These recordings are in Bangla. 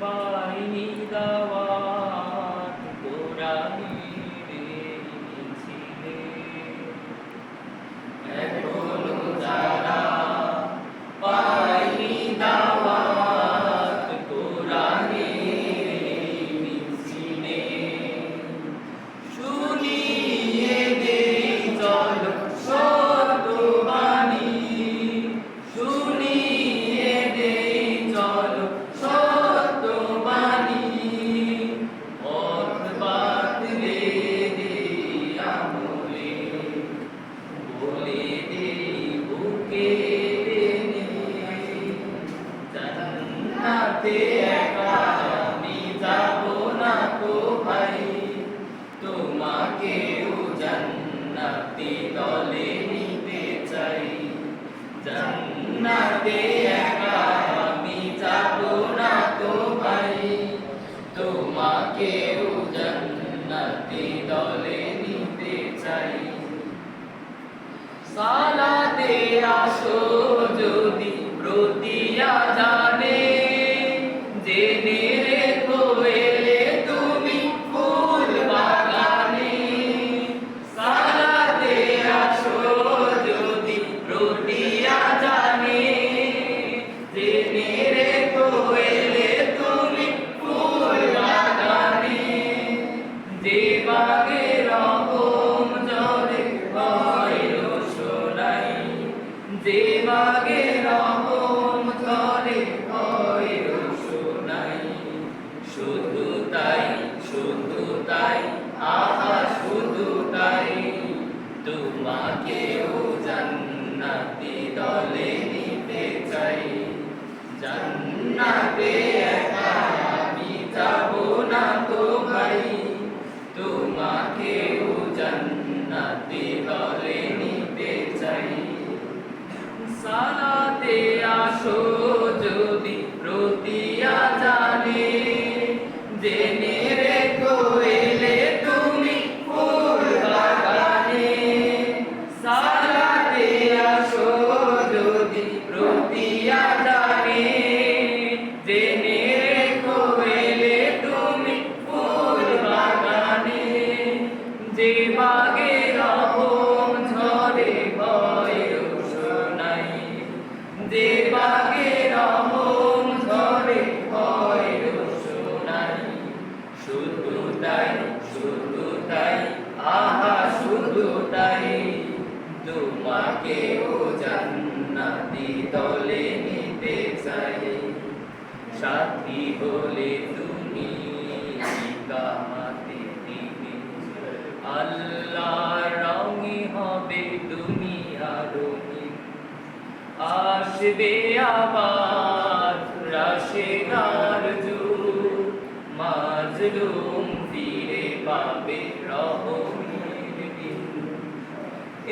Pa-ri-ni-da-va জান্নাতে একা আমি যাব না তো ভাই তোমাকেও জান্নাতি দলে নিতে চাই। জান্নাতে একা আমি যাব না তো ভাই তোমাকেও জান্নাতি দলে নিতে চাই আসো যদি প্রতিয়া জানে বাগে রকম জলে হয় শোনাই শুধু তাই শুধু তাই আহা শুধু যে বাগে ঝরে ভয় শোনাই। যে বাগে রকম ঝরে ভয় শোনাই। শুধু তাই, শুধু আহা, শুধু তাই। তোমাকেও জান্নাতি দলে নিতে চাই। সাথী হলে তুমি কামাতে আল্লাহ হবে আরঙে আসবে আবার রাশেদার যুগ মাজলুম ফিরে পাবে রহমের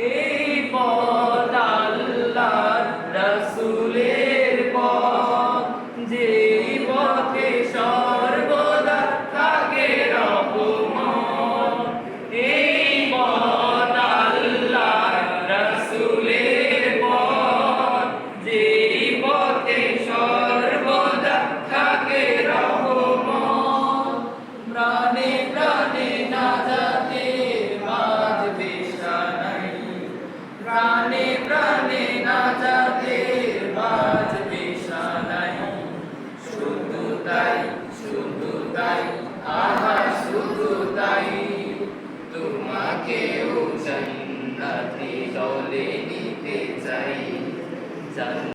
এই পথ তোমাকেও জান্নাতি দলে নিতে চাই।